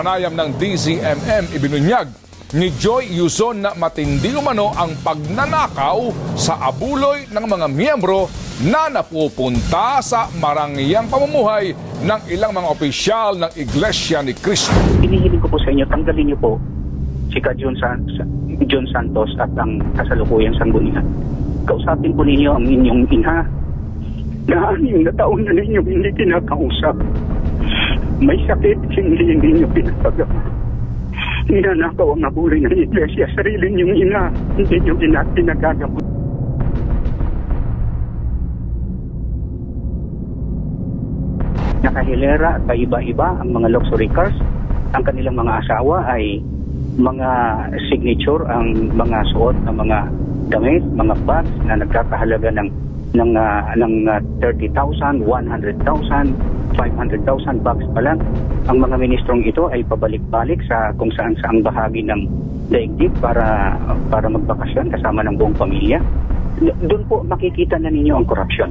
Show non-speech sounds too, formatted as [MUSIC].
panayam ng DZMM ibinunyag ni Joy Yuzon na matindi umano ang pagnanakaw sa abuloy ng mga miyembro na napupunta sa marangyang pamumuhay ng ilang mga opisyal ng Iglesia ni Cristo. Hinihiling ko po sa inyo, tanggalin niyo po si Ka John, San, John Santos at ang kasalukuyang sanggunian. Kausapin po ninyo ang inyong ina na [LAUGHS] anim na taon na ninyo hindi kinakausap. May sakit, hindi ninyo pinapagawa. Ninanakaw ang abuloy ng iglesia, sarili niyong ina, hindi niyo ina pinagagamot. Nakahilera at iba-iba ang mga luxury cars. Ang kanilang mga asawa ay mga signature ang mga suot ng mga damit, mga bags na nagkakahalaga ng ng ah, ng ah, 30,000, 100,000, 500,000 bags pa lang. Ang mga ministrong ito ay pabalik-balik sa kung saan saang bahagi ng daigdig para para magbakasyon kasama ng buong pamilya. Doon po makikita na ninyo ang korupsyon.